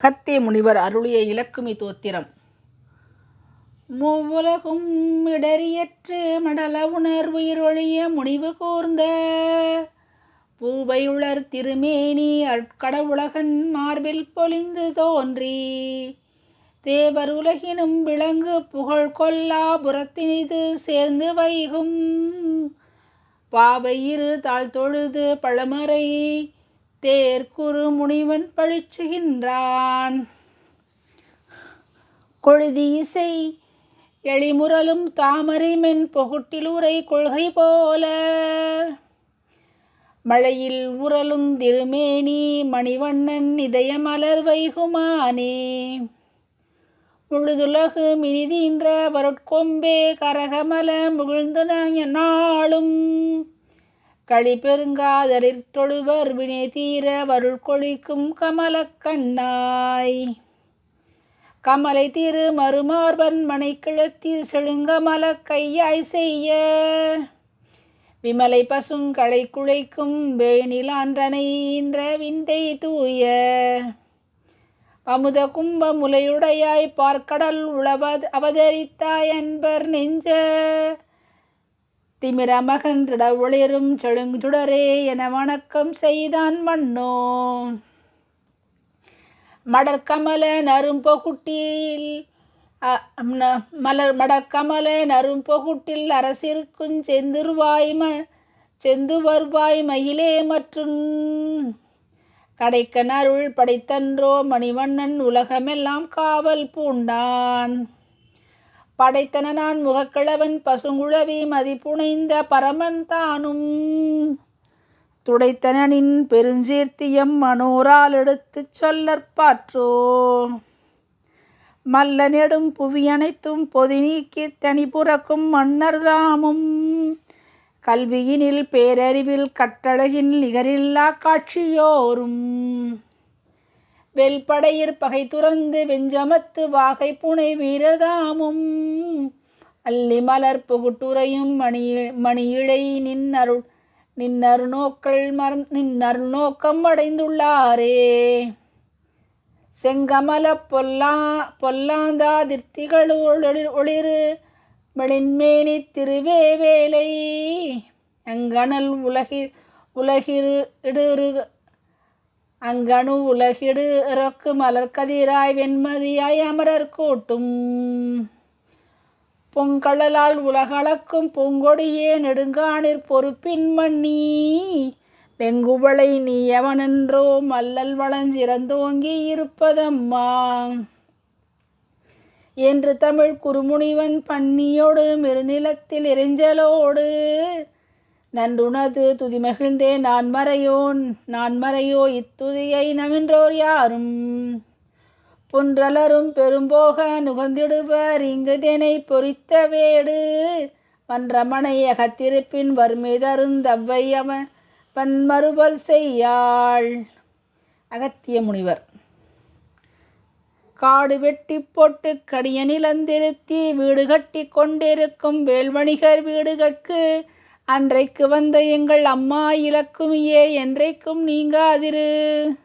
கத்தி முனிவர் அருளிய இலக்குமி தோத்திரம். மூவுலகும் இடறியற்று மடல உணர்வுயிரொழிய முனிவு கூர்ந்த பூவையுளர் திருமேனி அட்கடவுலகன் மார்பில் பொலிந்து தோன்றி தேவர் உலகினும் விளங்கு புகழ் கொல்லா புறத்தினிது சேர்ந்து வைகும். பாவை இரு தாழ் தொழுது பழமறை தேர்க்குறு முனிவன் பழிச்சுகின்றான். கொழுதி இசை எளிமுரலும் தாமரை மென் பொகுட்டில் உரை கொள்கை போல. மழையில் உரலும் திருமேனி மணிவண்ணன் இதயமலர் வைகுமானே. முழுதுலகு மினிதீன்ற வருட்கொம்பே கரகமல முகிழ்ந்து நாளும் களி பெருங்காதலிற் தொழுவர் வினை தீர வருள் கொழிக்கும் கமலக் கண்ணாய். கமலை திரு மறுமார்பன் மனை கிழத்தி செழுங்கமல கையாய் செய்ய. விமலை பசுங்களை குழைக்கும் வேணிலான்றனை இன்ற விந்தை தூய. அமுத கும்ப முலையுடையாய் பார்க்கடல் உளவ அவதரித்தாய் அன்பர் நெஞ்ச. திமிரமகன்றிட ஒளிரும் செழுஞ்சுடரே என வணக்கம் செய்தான் மன்னோ. மடற்கமல நரும்பொகுட்டில் மலர் மடக்கமல நரும்பொகுட்டில் அரசிற்கும் செந்துருவாய் ம செந்துவர்வாய் மயிலே மற்றும் கடைக்கன் அருள் படைத்தன்றோ மணிவண்ணன் உலகமெல்லாம் காவல் பூண்டான். படைத்தன நான் முகக்கிழவன் பசுங்குழவி மதிப்புனைந்த பரமன் தானும். துடைத்தனின் பெருஞ்சீர்த்தியம் மனோரால் எடுத்துச் சொல்லற்பாற்றோ மல்ல நெடும் புவி அனைத்தும் பொதி நீக்கி தனி புறக்கும் மன்னர் தாமும். கல்வியினில் பேரறிவில் கட்டழகின் நிகரில்லா காட்சியோரும். வெல்படையிற் பகை துறந்து வெஞ்சமத்து வாகை புனை வீரதாமும் அல்லி மலர் புகுட்டுரையும் மணி மணியிழை நின்னருள் நின்னருநோக்கள் மறந் நின்னருநோக்கம் அடைந்துள்ளாரே. செங்கமல பொல்லா பொல்லாந்தாதிர்த்திகள் ஒளிரு மெளின்மேனி திருவேவேலை எங்கனல் உலகி உலகிரு இடு அங்கணு உலகிடு இறக்கு மலர்கதிராய் வெண்மதியாய் அமரர் கூட்டும். பொங்கழலால் உலகளக்கும் பொங்கொடியே நெடுங்கானிற் பொறுப்பின் மண்ணி. வெங்குவளை நீ எவனென்றோ மல்லல் வளஞ்சிறந்தோங்கி இருப்பதம்மா. என்று தமிழ் குறுமுனிவன் பன்னியோடு மெருநிலத்தில் நன்றுணது துதி துதிமகிழ்ந்தே நான் மறையோன் நான் மறையோ இத்துதியை நவின்றோர் யாரும்? புன்றலரும் பெரும்போக நுகர்ந்திடுவர். இங்கு பொறித்த வேடு மன்றமனை அகத்திருப்பின் வறுமைதருந்தவ்வை அவன் பன்மறுபல் செய்யாள். அகத்திய முனிவர். காடு வெட்டி போட்டு கடிய வீடு கட்டி கொண்டிருக்கும் வேல்வணிகர் வீடுகட்கு அன்றைக்கு வந்த எங்கள் அம்மா இலக்குமியே என்றைக்கும் நீங்காதிரு.